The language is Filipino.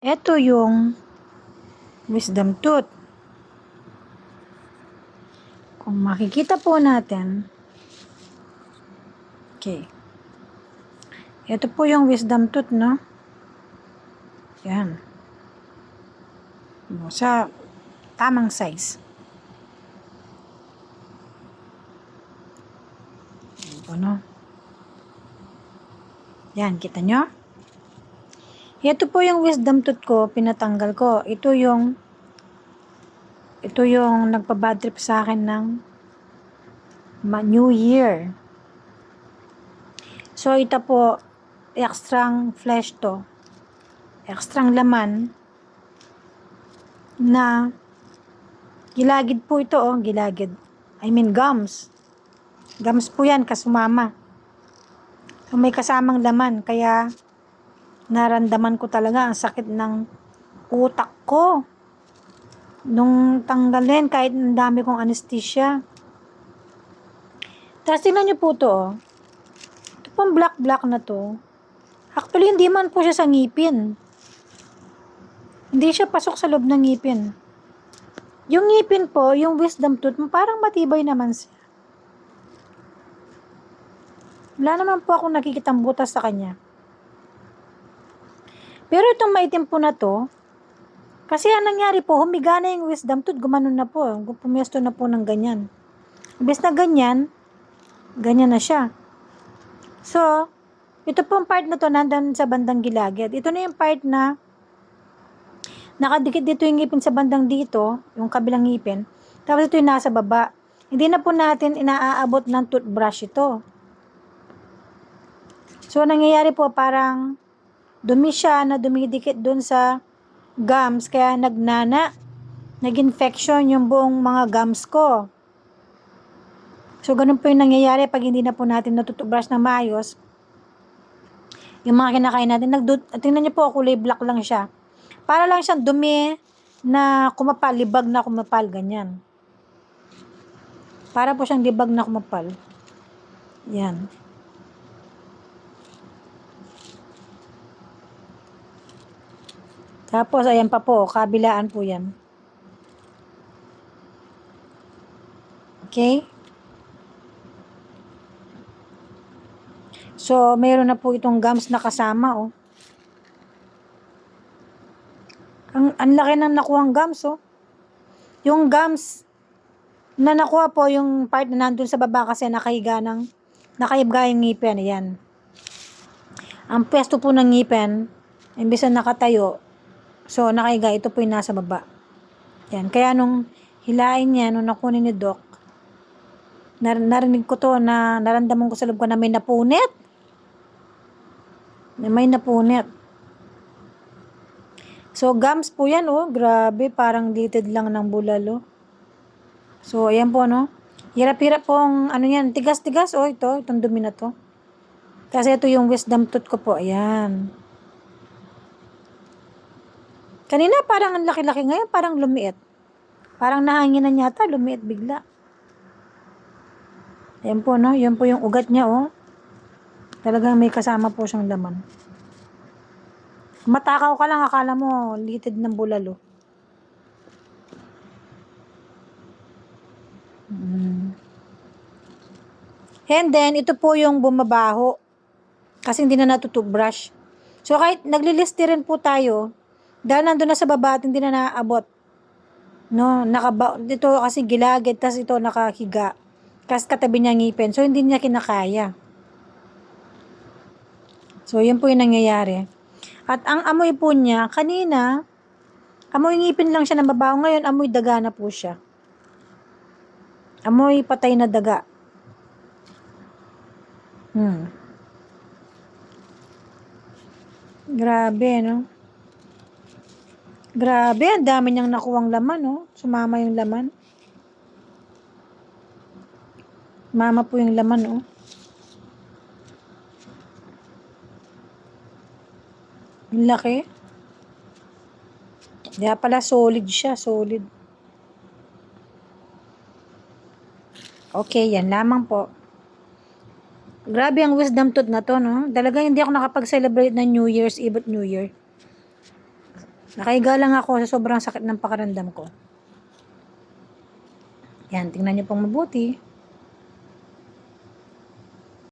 Ito yung wisdom tooth. Kung makikita po natin, okay. Ito po yung wisdom tooth, no? Yan. Sa tamang size. Yan no? Yan, kita nyo? Ito po yung wisdom tooth ko, pinatanggal ko. Ito yung ito yung nagpa-bad trip sa akin ng New Year. So, ito po, extrang flesh to. Extrang laman na gilagid po ito, oh, gilagid. I mean, gums. Gums po yan, kasumama. So, may kasamang laman, kaya naramdaman ko talaga ang sakit ng utak ko. Nung tanggalin, kahit ang dami kong anesthesia. Tapos tingnan niyo po to. oh. Ito pong black-black na to. Actually, hindi man po siya sa ngipin. Hindi siya pasok sa loob ng ngipin. Yung ngipin po, yung wisdom tooth, parang matibay naman siya. Wala naman po akong nakikitang butas sa kanya. Pero itong maitim po na to, kasi ang nangyari po, humiga na yung wisdom tooth, gumanon na po. Pumesto na po ng ganyan. Ibig na ganyan, ganyan na siya. So, ito pong part na to nandun sa bandang gilagid. Ito na yung part na nakadikit dito yung ngipin sa bandang dito, yung kabilang ngipin. Tapos ito yung nasa baba. Hindi na po natin inaaabot ng toothbrush ito. So, ang nangyayari po parang dumi siya na dumidikit dun sa gums, kaya nagnana, nag-infection yung buong mga gums ko. So, ganun po yung nangyayari pag hindi na po natin natutubrush na maayos. Yung mga kinakain natin, nagdu- tingnan niyo po, kulay black lang siya. Para lang siyang dumi na kumapal, libag na kumapal, ganyan. Para po siyang libag na kumapal. Yan. Tapos, ayan pa po, kabilaan po yan. Okay? So, meron na po itong gums na kasama, oh. Ang, ang laki ng nakuhang gums, oh. Yung gums na nakuha po, yung part na nandun sa baba kasi nakahiga ng, nakahiga yung ngipin, ayan. Ang pwesto po ng ngipin, imbis na nakatayo, So, nakahiga, ito po yung nasa baba. Yan. Kaya nung hilain niya, nung nakunin ni Doc, nar- narinig ko to na naramdaman ko sa loob ko na may napunit. Na may napunit. So, gums po yan, oh. Grabe, parang litid lang ng bulalo. So, ayan po, no. Hirap-hirap pong, ano yan, tigas-tigas, oh, ito, itong dumi na to. Kasi ito yung wisdom tooth ko po, ayan. Kanina parang ang laki-laki ngayon, parang lumiit. Parang nahanginan yata, lumiit bigla. Ayan po, no? Yan po yung ugat niya, oh. Talagang may kasama po siyang laman. Matakaw ka lang, akala mo, litid ng bulalo. Mm. And then, ito po yung bumabaho. Kasi hindi na natutubrush. So, kahit naglilisterin po tayo, dahil nandun na sa baba at hindi na naaabot. No, nakaba, dito kasi gilagid, tas ito nakahiga. Kasi katabi niya ngipin. So, hindi niya kinakaya. So, yun po yung nangyayari. At ang amoy po niya, kanina, amoy ngipin lang siya ng babaho. Ngayon, amoy daga na po siya. Amoy patay na daga. Hmm. Grabe, no? Grabe, ang dami niyang nakuwang laman, no? Sumama yung laman. Mama po yung laman, oh. Ang laki. Kaya pala solid siya, solid. Okay, yan lamang po. Grabe ang wisdom tooth na to, no? Talaga hindi ako nakapag-celebrate ng New Year's Eve at New Year. Nakahiga lang ako sa sobrang sakit ng pakiramdam ko. Yan, tingnan niyo pong mabuti.